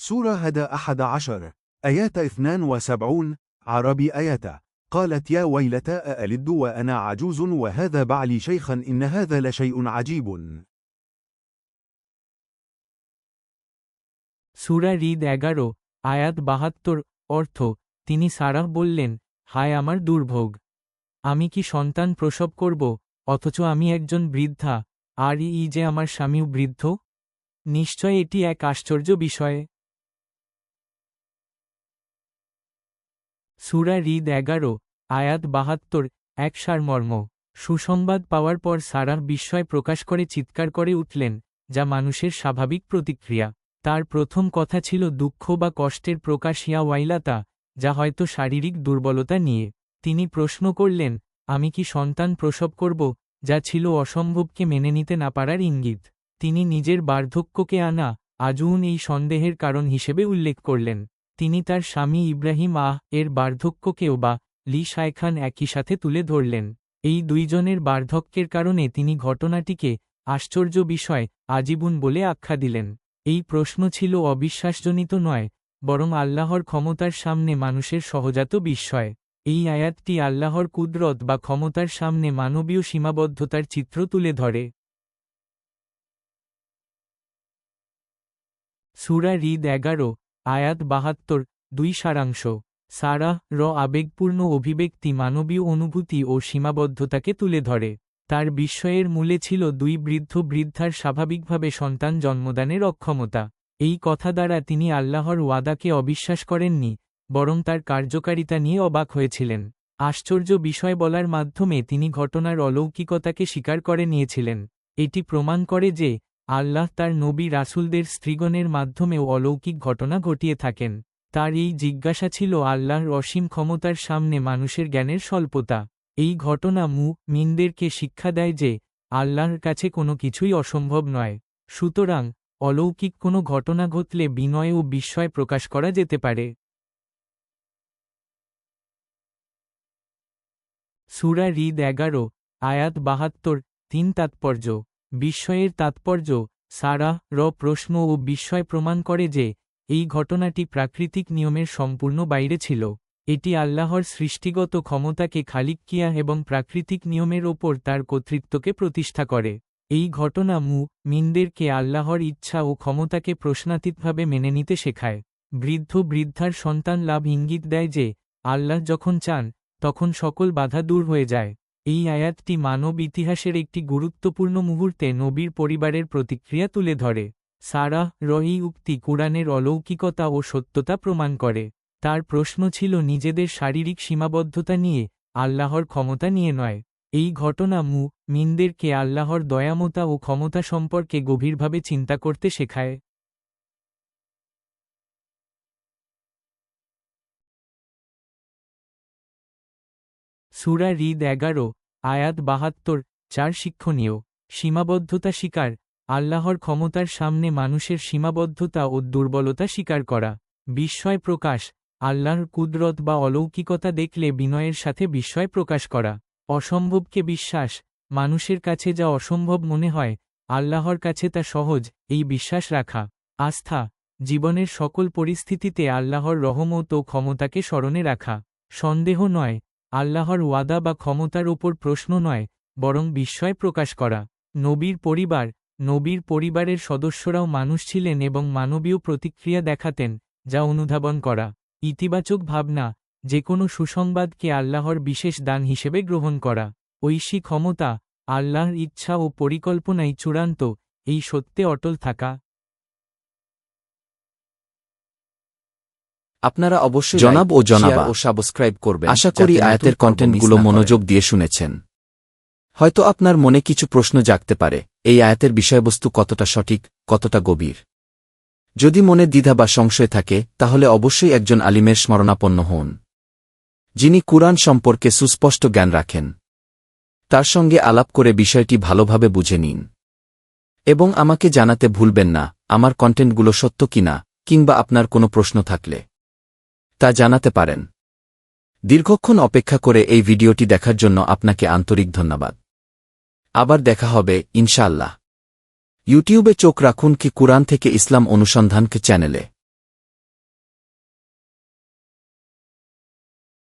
سورة هدى أحد عشر آيات اثنان وسبعون عربي آيات قالت يا ويلتى أألد وأنا عجوز وهذا بعلي شيخا إن هذا لشيء عجيب সুরা রিদ এগারো আয়াত বাহাত্তর অর্থ তিনি সারাহ বললেন হায় আমার দুর্ভোগ আমি কি সন্তান প্রসব করব অথচ আমি একজন বৃদ্ধা আর ই যে আমার স্বামীও বৃদ্ধ নিশ্চয় এটি এক আশ্চর্য বিষয় সুরা রিদ এগারো, আয়াত বাহাত্তর, এক সারমর্ম। সুসংবাদ পাওয়ার পর সারাহ বিস্ময় প্রকাশ করে চিৎকার করে উঠলেন, যা মানুষের স্বাভাবিক প্রতিক্রিয়া। তার প্রথম কথা ছিল দুঃখ বা কষ্টের প্রকাশ ইয়া ওয়াইলাতা, যা হয়তো শারীরিক দুর্বলতা নিয়ে। তিনি প্রশ্ন করলেন, আমি কি সন্তান প্রসব করব, যা ছিল অসম্ভবকে মেনে নিতে না পারার ইঙ্গিত? তিনি নিজের বার্ধক্যকে আনা আজউন এই সন্দেহের কারণ হিসেবে উল্লেখ করলেন। তিনি তার স্বামী ইব্রাহিম আহ এর বার্ধক্যকেও বা লি শায়খান একই সাথে তুলে ধরলেন। এই দুইজনের বার্ধক্যের কারণে তিনি ঘটনাটিকে আশ্চর্য বিষয়, আজীবন বলে আখ্যা দিলেন। এই প্রশ্ন ছিল অবিশ্বাসজনিত নয়, বরং আল্লাহর ক্ষমতার সামনে মানুষের সহজাত বিস্ময়। এই আয়াতটি আল্লাহর কুদরত বা ক্ষমতার সামনে মানবীয় সীমাবদ্ধতার চিত্র তুলে ধরে। সুরা রিদ এগারো আয়াত বাহাত্তর, দুই সারাংশ। সারাহ র আবেগপূর্ণ অভিব্যক্তি মানবীয় অনুভূতি ও সীমাবদ্ধতাকে তুলে ধরে। তার বিস্ময়ের মূলে ছিল দুই বৃদ্ধ বৃদ্ধার স্বাভাবিকভাবে সন্তান জন্মদানের অক্ষমতা। এই কথা দ্বারা তিনি আল্লাহর ওয়াদাকে অবিশ্বাস করেননি, বরং তার কার্যকারিতা নিয়ে অবাক হয়েছিলেন। আশ্চর্য বিষয় বলার মাধ্যমে তিনি ঘটনার অলৌকিকতাকে স্বীকার করে নিয়েছিলেন। এটি প্রমাণ করে যে আল্লাহ তার নবী রাসুলদের স্ত্রীগণের মাধ্যমেও অলৌকিক ঘটনা ঘটিয়ে থাকেন। তার এই জিজ্ঞাসা ছিল আল্লাহর অসীম ক্ষমতার সামনে মানুষের জ্ঞানের স্বল্পতা। এই ঘটনা মু মিনদেরকে শিক্ষা দেয় যে, আল্লাহর কাছে কোনো কিছুই অসম্ভব নয়। সুতরাং, অলৌকিক কোনো ঘটনা ঘটলে বিনয় ও বিস্ময় প্রকাশ করা যেতে পারে। সুরা রিদ এগারো, আয়াত বাহাত্তর, তিন তাৎপর্য। বিস্ময়ের তাৎপর্য, সারা র প্রশ্ন ও বিস্ময় প্রমাণ করে যে, এই ঘটনাটি প্রাকৃতিক নিয়মের সম্পূর্ণ বাইরে ছিল। এটি আল্লাহর সৃষ্টিগত ক্ষমতাকে খালিকিয়া এবং প্রাকৃতিক নিয়মের ওপর তার কর্তৃত্বকে প্রতিষ্ঠা করে। এই ঘটনা মু, মিনদেরকে আল্লাহর ইচ্ছা ও ক্ষমতাকে প্রশ্নাতীতভাবে মেনে নিতে শেখায়। বৃদ্ধ বৃদ্ধার সন্তান লাভ ইঙ্গিত দেয় যে, আল্লাহ যখন চান, তখন সকল বাধা দূর হয়ে যায়। এই আয়াতটি মানব ইতিহাসের একটি গুরুত্বপূর্ণ মুহূর্তে নবীর পরিবারের প্রতিক্রিয়া তুলে ধরে। সারা রহি উক্তি কোরআনের অলৌকিকতা ও সত্যতা প্রমাণ করে। তার প্রশ্ন ছিল নিজেদের শারীরিক সীমাবদ্ধতা নিয়ে, আল্লাহর ক্ষমতা নিয়ে নয়। এই ঘটনা মু, মিনদেরকে আল্লাহর দয়ামতা ও ক্ষমতা সম্পর্কে গভীরভাবে চিন্তা করতে শেখায়। সুরা রিদ এগারো, আয়াত বাহাত্তর, চার শিক্ষণীয়। সীমাবদ্ধতা স্বীকার, আল্লাহর ক্ষমতার সামনে মানুষের সীমাবদ্ধতা ও দুর্বলতা স্বীকার করা। বিস্ময় প্রকাশ, আল্লাহর কুদরত বা অলৌকিকতা দেখলে বিনয়ের সাথে বিস্ময় প্রকাশ করা। অসম্ভবকে বিশ্বাস, মানুষের কাছে যা অসম্ভব মনে হয়, আল্লাহর কাছে তা সহজ, এই বিশ্বাস রাখা। আস্থা, জীবনের সকল পরিস্থিতিতে আল্লাহর রহমত ও ক্ষমতাকে স্মরণে রাখা। সন্দেহ নয় আল্লাহর ওয়াদা বা ক্ষমতার ওপর প্রশ্ন নয়, বরং বিস্ময় প্রকাশ করা। নবীর পরিবার, নবীর পরিবারের সদস্যরাও মানুষ ছিলেন এবং মানবীয় প্রতিক্রিয়া দেখাতেন, যা অনুধাবন করা। ইতিবাচক ভাবনা যে কোনো সুসংবাদকে আল্লাহর বিশেষ দান হিসেবে গ্রহণ করা। ঐশী ক্ষমতা, আল্লাহর ইচ্ছা ও পরিকল্পনাই চূড়ান্ত, এই সত্যে অটল থাকা। আপনারা অবশ্যই জনাব ও জনাবা, ও সাবস্ক্রাইব করবেন আশা করি আয়াতের কন্টেন্টগুলো মনোযোগ দিয়ে শুনেছেন। হয়তো আপনার মনে কিছু প্রশ্ন জাগতে পারে এই আয়াতের বিষয়বস্তু কতটা সঠিক কতটা গভীর। যদি মনে দ্বিধা বা সংশয় থাকে তাহলে অবশ্যই একজন আলিমের স্মরণাপন্ন হন যিনি কুরআন সম্পর্কে সুস্পষ্ট জ্ঞান রাখেন। তার সঙ্গে আলাপ করে বিষয়টি ভালোভাবে বুঝে নিন। এবং আমাকে জানাতে ভুলবেন না আমার কন্টেন্টগুলো সত্য কিনা কিংবা আপনার কোনো প্রশ্ন থাকলে। তা জানাতে পারেন। দীর্ঘক্ষণ অপেক্ষা করে এই ভিডিওটি দেখার জন্য আপনাকে আন্তরিক ধন্যবাদ। আবার দেখা হবে, ইনশাআল্লাহ। ইউটিউবে চোখ রাখুন কি কুরআন থেকে ইসলাম অনুসন্ধানকে চ্যানেলে।